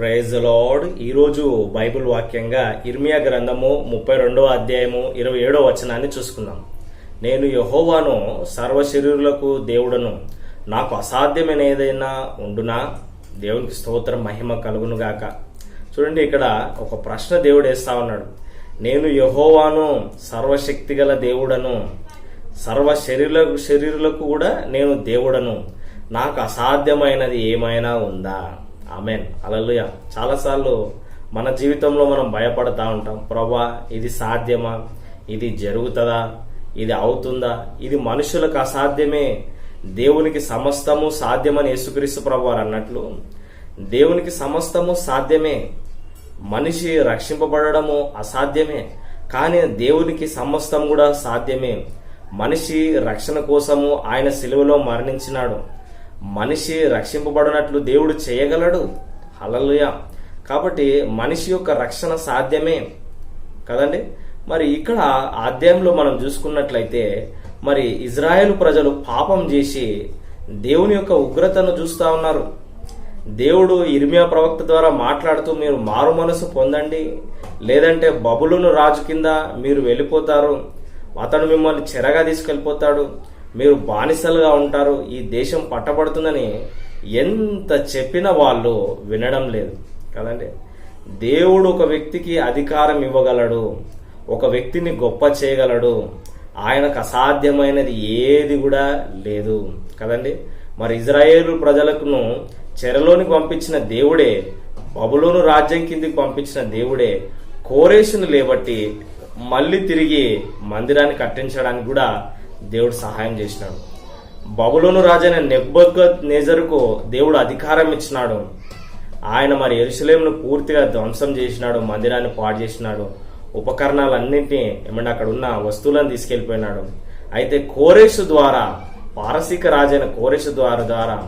Praise Lord ఈరోజు Bible వాక్యంగా ఇర్మియా గ్రంథము ముప్పై రెండవ అధ్యాయము ఇరవై ఏడవ వచనాన్ని చూసుకుందాం. నేను యహోవాను సర్వశరీరులకు దేవుడను. నాకు అసాధ్యమైన ఏదైనా ఉండునా? దేవునికి స్తోత్రం మహిమ కలుగును గాక. చూడండి ఇక్కడ ఒక ప్రశ్న దేవుడు వేస్తా ఉన్నాడు. నేను యహోవాను సర్వశక్తి గల దేవుడను. సర్వ శరీర శరీరులకు కూడా నేను దేవుడను. నాకు అసాధ్యమైనది ఏమైనా ఉందా? ఆమెన్. అలలుయ చాలాసార్లు మన జీవితంలో మనం భయపడతా ఉంటాం. ప్రభా ఇది సాధ్యమా? ఇది జరుగుతుందా? ఇది అవుతుందా? ఇది మనుషులకు అసాధ్యమే. దేవునికి సమస్తము సాధ్యమని యేసుక్రీస్తు ప్రభువారు అన్నట్లు దేవునికి సమస్తము సాధ్యమే. మనిషి రక్షింపబడము అసాధ్యమే కానీ దేవునికి సమస్తం కూడా సాధ్యమే. మనిషి రక్షణ కోసము ఆయన సిలువలో మరణించినాడు. మనిషి రక్షింపబడినట్లు దేవుడు చేయగలడు? హలలుయ కాబట్టి మనిషి యొక్క రక్షణ సాధ్యమే కదండి? మరి ఇక్కడ అధ్యాయంలో మనం చూసుకున్నట్లయితే మరి ఇజ్రాయెల్ ప్రజలు పాపం చేసి దేవుని యొక్క ఉగ్రతను చూస్తా ఉన్నారు. దేవుడు ఇర్మియా ప్రవక్త ద్వారా మాట్లాడుతూ మీరు మారు మనసు పొందండి. లేదంటే బబులును రాజు కింద మీరు వెళ్ళిపోతారు. అతను మిమ్మల్ని చెరగా తీసుకెళ్ళిపోతాడు. మీరు బానిసలుగా ఉంటారు ఈ దేశం పట్టబడుతుందని ఎంత చెప్పిన వాళ్ళు వినడం లేదు. కదండి? దేవుడు ఒక వ్యక్తికి అధికారం ఇవ్వగలడు ఒక వ్యక్తిని గొప్ప చేయగలడు ఆయనకు అసాధ్యమైనది ఏది కూడా లేదు. కదండి? మరి ఇజ్రాయేలు ప్రజలకును చెరలోనికి పంపించిన దేవుడే బబులోను రాజ్యం కిందికి పంపించిన దేవుడే కోరేషును లేబట్టి మళ్ళీ తిరిగి మందిరాన్ని కట్టించడానికి కూడా దేవుడు సహాయం చేసినాడు. బబులోను రాజైన నెబ్బొద్గత్ నేజరుకు దేవుడు అధికారం ఇచ్చినాడు. ఆయన మరి ఎరుసలేమును పూర్తిగా ధ్వంసం చేసినాడు మందిరాన్ని పాడు చేసినాడు. ఉపకరణాలన్నింటినీ ఏమంటే అక్కడ ఉన్న వస్తువులను తీసుకెళ్ళిపోయినాడు అయితే కోరేషు ద్వారా పారసీక రాజైన కోరేషు ద్వారా ద్వారా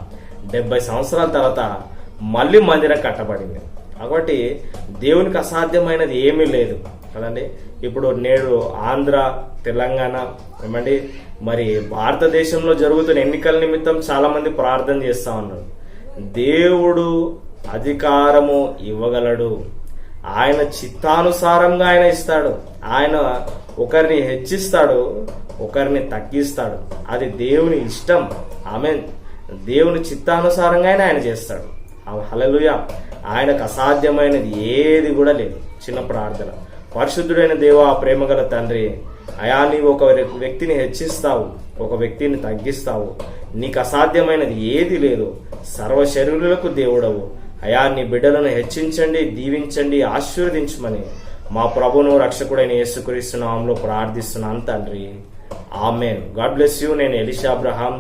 డెబ్బై సంవత్సరాల తర్వాత మళ్ళీ మందిరం కట్టబడింది. కాబట్టి దేవునికి అసాధ్యమైనది ఏమీ లేదు. కదండి? ఇప్పుడు నేడు ఆంధ్ర తెలంగాణ. ఏమండి? మరి భారతదేశంలో జరుగుతున్న ఎన్నికల నిమిత్తం చాలా మంది ప్రార్థన చేస్తా ఉన్నారు. దేవుడు అధికారము ఇవ్వగలడు. ఆయన చిత్తానుసారంగా ఆయన ఇస్తాడు. ఆయన ఒకరిని హెచ్చిస్తాడు ఒకరిని తగ్గిస్తాడు. అది దేవుని ఇష్టం. ఆమె దేవుని చిత్తానుసారంగా ఆయన చేస్తాడు. హలలుయ ఆయనకు అసాధ్యమైనది ఏది కూడా లేదు. చిన్న ప్రార్థన. పరిశుద్ధుడైన దేవ ప్రేమగల తండ్రి అయా నీవు ఒక వ్యక్తిని హెచ్చిస్తావు ఒక వ్యక్తిని తగ్గిస్తావు. నీకు అసాధ్యమైనది ఏది లేదు. సర్వ శరీరులకు దేవుడవు. అయా నీ బిడ్డలను హెచ్చించండి దీవించండి ఆశీర్వదించమని మా ప్రభును రక్షకుడైన యేసుక్రీస్తు నామంలో ప్రార్థిస్తున్నాను తండ్రి. ఆమెన్. God bless you. నేను ఎలిషా అబ్రహాం.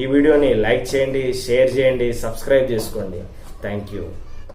ఈ వీడియోని లైక్ చేయండి షేర్ చేయండి సబ్స్క్రైబ్ చేసుకోండి. Thank you